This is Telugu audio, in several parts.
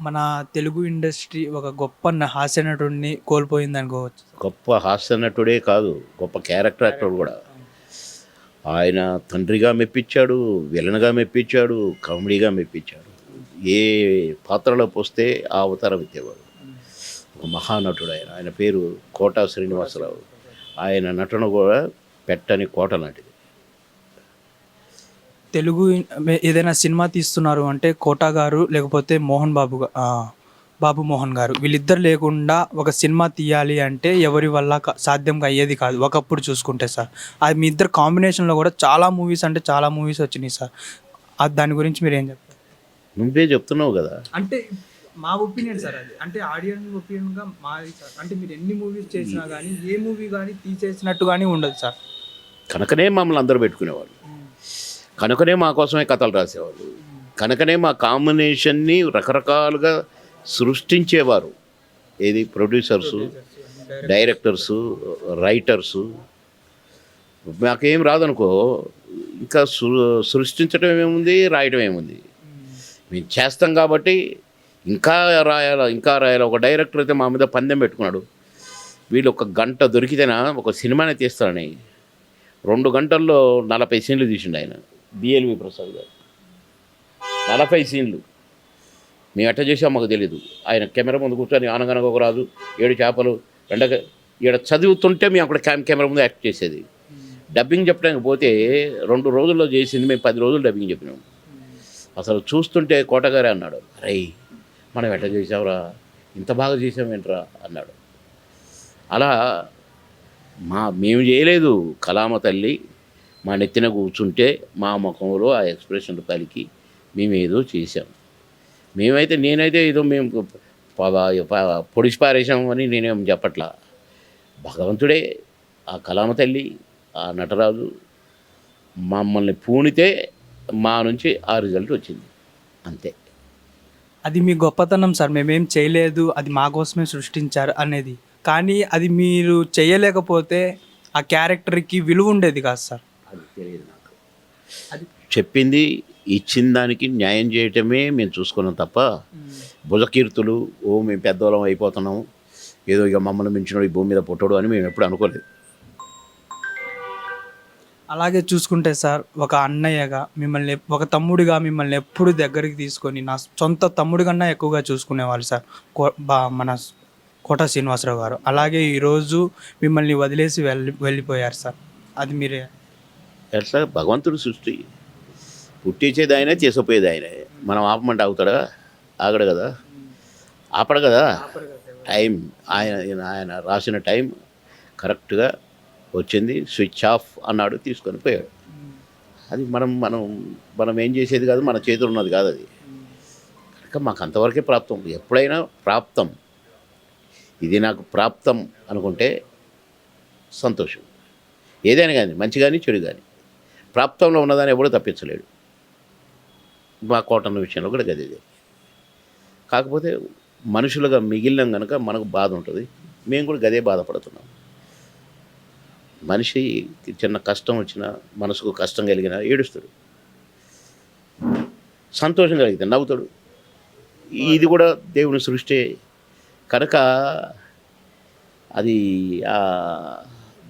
మన తెలుగు ఇండస్ట్రీ ఒక గొప్ప హాస్య నటుడిని కోల్పోయింది అనుకోవచ్చు. గొప్ప హాస్య నటుడే కాదు గొప్ప క్యారెక్టర్ యాక్టర్ కూడా. ఆయన తండ్రిగా మెప్పించాడు విలన్గా మెప్పించాడు కామెడీగా మెప్పించాడు. ఏ పాత్రలో పోస్తే ఆ అవతారం ఎత్తేవాడు. ఒక మహానటుడు ఆయన. ఆయన పేరు కోటా శ్రీనివాసరావు. ఆయన నటన కూడా పెట్టని కోట నాటిది. తెలుగు ఏదైనా సినిమా తీస్తున్నారు అంటే కోటా గారు లేకపోతే మోహన్ బాబు బాబు మోహన్ గారు. వీళ్ళిద్దరు లేకుండా ఒక సినిమా తీయాలి అంటే ఎవరి వల్ల క- సాధ్యం అయ్యేది కాదు. ఒకప్పుడు చూసుకుంటే సార్. అది మీ ఇద్దరు కాంబినేషన్లో కూడా చాలా మూవీస్ అంటే చాలా మూవీస్ వచ్చినాయి సార్. అది దాని గురించి మీరు ఏం చెప్తారు నువ్వే చెప్తున్నావు కదా. అంటే మా ఒపీనియన్ సార్ అది. అంటే ఆడియన్స్ ఒపీనియన్గా మాది సార్. అంటే మీరు ఎన్ని మూవీస్ చేసినా కానీ ఏ మూవీ కానీ తీసేసినట్టు కానీ ఉండదు సార్. కనుకనే మమ్మల్ని అందరూ పెట్టుకునేవాళ్ళు. కనుకనే మా కోసమే కథలు రాసేవాళ్ళు. కనుకనే మా కాంబినేషన్ని రకరకాలుగా సృష్టించేవారు. ఏది? Producers directors writers. మాకేం రాదనుకో ఇంకా సృష్టించడం ఏముంది? రాయడం ఏముంది? మేము చేస్తాం కాబట్టి ఇంకా రాయాల ఇంకా రాయాలి. ఒక డైరెక్టర్ అయితే మా మీద పందెం పెట్టుకున్నాడు. వీళ్ళు ఒక గంట దొరికితేనా ఒక సినిమానే తీస్తారని. రెండు గంటల్లో నలభై సీన్లు తీసిండు ఆయన. బిఎల్వి ప్రసాద్ గారు. నలభై సీన్లు. మేము ఎట్ట చేసాం మాకు తెలియదు ఆయన కెమెరా ముందు కూర్చొని ఆనగనగ ఒక రాజు ఏడు చేపలు రెండ ఈడ చదువుతుంటే మేము అక్కడ క్యామ్ కెమెరా ముందు యాక్ట్ చేసేది. డబ్బింగ్ చెప్పడానికి పోతే రెండు రోజుల్లో చేసింది మేము పది రోజులు డబ్బింగ్ చెప్పినాం. అసలు చూస్తుంటే కోటగారే అన్నాడు. అరే మనం ఎట్ట చేసావురా ఇంత బాగా చేసామేంట్రా అన్నాడు. అలా మా మేము చేయలేదు. కలామ తల్లి మా నెత్తిన కూర్చుంటే మా ముఖంలో ఆ ఎక్స్ప్రెషన్ కలిగి మేము ఏదో చేసాం మేమైతే నేనైతే ఏదో మేము పొడిచి పారేసామని నేనేం చెప్పట్లా. భగవంతుడే ఆ కలామ తల్లి ఆ నటరాజు మమ్మల్ని పూనితే మా నుంచి ఆ రిజల్ట్ వచ్చింది. అంతే. అది మీ గొప్పతనం సార్. మేమేం చేయలేదు. అది మా కోసమే సృష్టించారు అనేది. కానీ అది మీరు చేయలేకపోతే ఆ క్యారెక్టర్కి విలువ ఉండేది కాదు సార్. అది తెలియదు నాకు. అది చెప్పింది ఇచ్చిన దానికి న్యాయం చేయటమే మేము చూసుకున్నాం తప్ప భుజకీర్తులు ఓ మేము పెద్దవాళ్ళం అయిపోతున్నాము ఏదో ఇక మమ్మల్ని మించినోడు ఈ భూమి మీద పుట్టడు అని మేము ఎప్పుడు అనుకోలేదు. అలాగే చూసుకుంటే సార్ ఒక అన్నయ్యగా మిమ్మల్ని ఒక తమ్ముడిగా మిమ్మల్ని ఎప్పుడు దగ్గరికి తీసుకొని నా సొంత తమ్ముడి కన్నా ఎక్కువగా చూసుకునేవాళ్ళు సార్ కో- బా మన కోట శ్రీనివాసరావు గారు. అలాగే ఈరోజు మిమ్మల్ని వదిలేసి వెళ్ళి వెళ్ళిపోయారు సార్. అది మీరే. ఎట్లా? భగవంతుడు సృష్టి. పుట్టించేది ఆయనే చేసిపోయేది ఆయనే మనం ఆపమంటే ఆగుతాడా? ఆగడు కదా. ఆపడు కదా. టైం. ఆయన ఆయన రాసిన టైం కరెక్ట్గా వచ్చింది. స్విచ్ ఆఫ్ అన్నాడు తీసుకొని పోయాడు. అది మనం మనం మనం ఏం చేసేది కాదు మన చేతులు ఉన్నది కాదు అది. కనుక మాకు అంతవరకే ప్రాప్తం. ఎప్పుడైనా ప్రాప్తం. ఇది నాకు ప్రాప్తం అనుకుంటే సంతోషం. ఏదైనా కానీ మంచి కానీ చెడు కానీ ప్రాప్తంలో ఉన్నదాన్ని ఎవడూ తప్పించలేడు. మా కోటన్న విషయంలో కూడా గది కాకపోతే మనుషులుగా మిగిలినాం కనుక మనకు బాధ ఉంటుంది. మేము కూడా గదే బాధపడుతున్నాం. మనిషికి చిన్న కష్టం వచ్చినా మనసుకు కష్టం కలిగినా ఏడుస్తాడు. సంతోషం కలిగితే నవ్వుతాడు. ఇది కూడా దేవుని సృష్టి. కనుక అది ఆ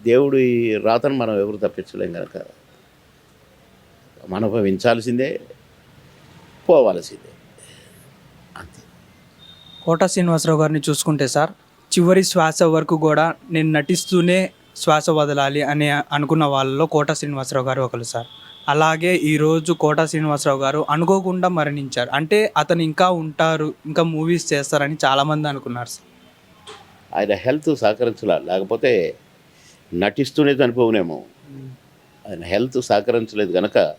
దేవుడి రాతను మనం ఎవరు తప్పించలేం కనుక అనుభవించాల్సిందే పోవాల్సిందే. అంతే. కోట శ్రీనివాసరావు గారిని చూసుకుంటే సార్ చివరి శ్వాస వరకు కూడా నేను నటిస్తూనే శ్వాస వదలాలి అని అనుకున్న వాళ్ళలో కోట శ్రీనివాసరావు గారు ఒకరు సార్. అలాగే ఈరోజు కోట శ్రీనివాసరావు గారు అనుకోకుండా మరణించారు. అంటే అతను ఇంకా ఉంటారు ఇంకా మూవీస్ చేస్తారని చాలామంది అనుకున్నారు సార్. ఆయన హెల్త్ సహకరించలా లేకపోతే నటిస్తూనే చనిపోవునేమో. ఆయన హెల్త్ సహకరించలేదు కనుక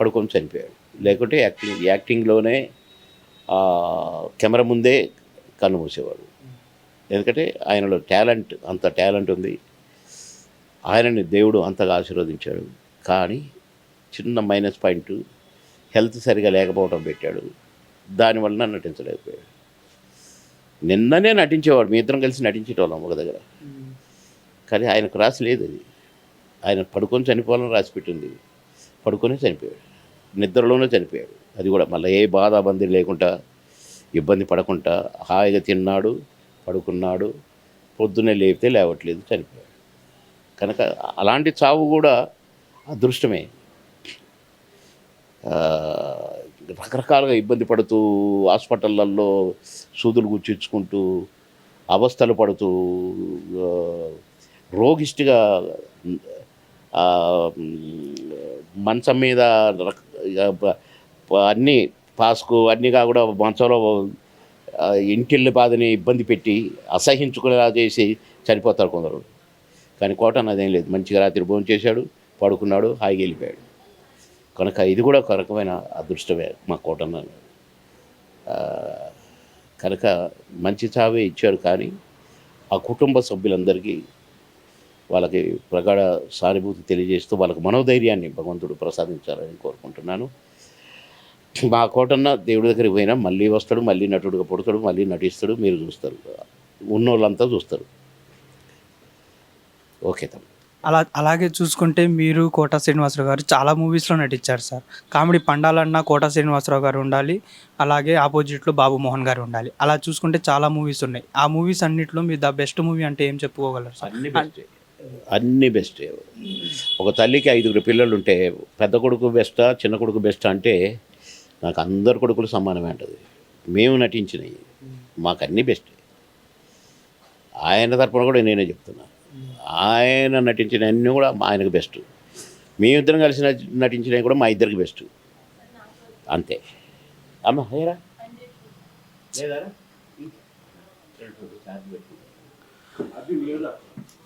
పడుకొని చనిపోయాడు. లేకుంటే యాక్టింగ్ యాక్టింగ్లోనే కెమెరా ముందే కన్ను మూసేవాడు. ఎందుకంటే ఆయనలో టాలెంట్ అంత టాలెంట్ ఉంది. ఆయనని దేవుడు అంతగా ఆశీర్వదించాడు. కానీ చిన్న మైనస్ పాయింట్ హెల్త్ సరిగా లేకపోవడం పెట్టాడు. దానివల్ల నటించలేకపోయాడు. నిన్ననే నటించేవాడు. మీ ఇద్దరం కలిసి నటించేటోళ్ళం ఒక దగ్గర. కానీ ఆయనకు రాసి లేదు అది. ఆయన పడుకొని చనిపోవాలని రాసి పెట్టింది. పడుకొని చనిపోయాడు. నిద్రలోనే చనిపోయాడు. అది కూడా మళ్ళీ ఏ బాధ బందీ లేకుండా ఇబ్బంది పడకుండా హాయిగా తిన్నాడు పడుకున్నాడు పొద్దున్నే లేపితే లేవట్లేదు చనిపోయాడు. కనుక అలాంటి చావు కూడా అదృష్టమే. రకరకాలుగా ఇబ్బంది పడుతూ హాస్పిటళ్ళల్లో సూదులు గుర్చించుకుంటూ అవస్థలు పడుతూ ఆ, రోగిష్టిగా మంచం మీద అన్నీ పాస్కు అన్నీగా కూడా మంచంలో ఇంటిల్లి బాధని ఇబ్బంది పెట్టి అసహించుకునేలా చేసి చనిపోతారు కొందరు. కానీ కోటన్ అదేం లేదు. మంచిగా రాత్రి భోజనం చేశాడు పడుకున్నాడు హాయిగా వెళ్ళిపోయాడు. కనుక ఇది కూడా ఒక రకమైన అదృష్టమే మా కోటన్న కనుక మంచి చావే ఇచ్చాడు కానీ ఆ కుటుంబ సభ్యులందరికీ వాళ్ళకి ప్రగాఢ సానుభూతి తెలియజేస్తూ వాళ్ళకి మనోధైర్యాన్ని భగవంతుడు ప్రసాదించాలని కోరుకుంటున్నాను. మా కోటన్న దేవుడి దగ్గరికి పోయినా మళ్ళీ వస్తాడు మళ్ళీ నటుడుగా పుడతాడు మళ్ళీ నటిస్తాడు మీరు చూస్తారు. ఉన్నోళ్ళంతా చూస్తారు. ఓకే తమ్ముడు. అలా అలాగే చూసుకుంటే మీరు కోట శ్రీనివాసరావు గారు చాలా మూవీస్లో నటించారు సార్. కామెడీ పండాలన్నా కోట శ్రీనివాసరావు గారు ఉండాలి అలాగే ఆపోజిట్లో బాబు మోహన్ గారు ఉండాలి. అలా చూసుకుంటే చాలా మూవీస్ ఉన్నాయి. ఆ మూవీస్ అన్నిట్లో మీరు ద బెస్ట్ మూవీ అంటే ఏం చెప్పుకోగలరు సార్? అన్ని బెస్టే ఒక తల్లికి ఐదుగురు పిల్లలు ఉంటే పెద్ద కొడుకు బెస్టా చిన్న కొడుకు బెస్టా అంటే నాకు అందరు కొడుకులు సమానమే అంటది. మేము నటించినవి మాకు అన్ని బెస్ట్ ఆయన తరపున కూడా నేనే చెప్తున్నా. ఆయన నటించిన అన్నీ కూడా మా ఆయనకు బెస్ట్ మేమిద్దరం కలిసి నటించినవి కూడా మా ఇద్దరికి బెస్ట్ అంతే. అమ్మ హైరా లేదారా?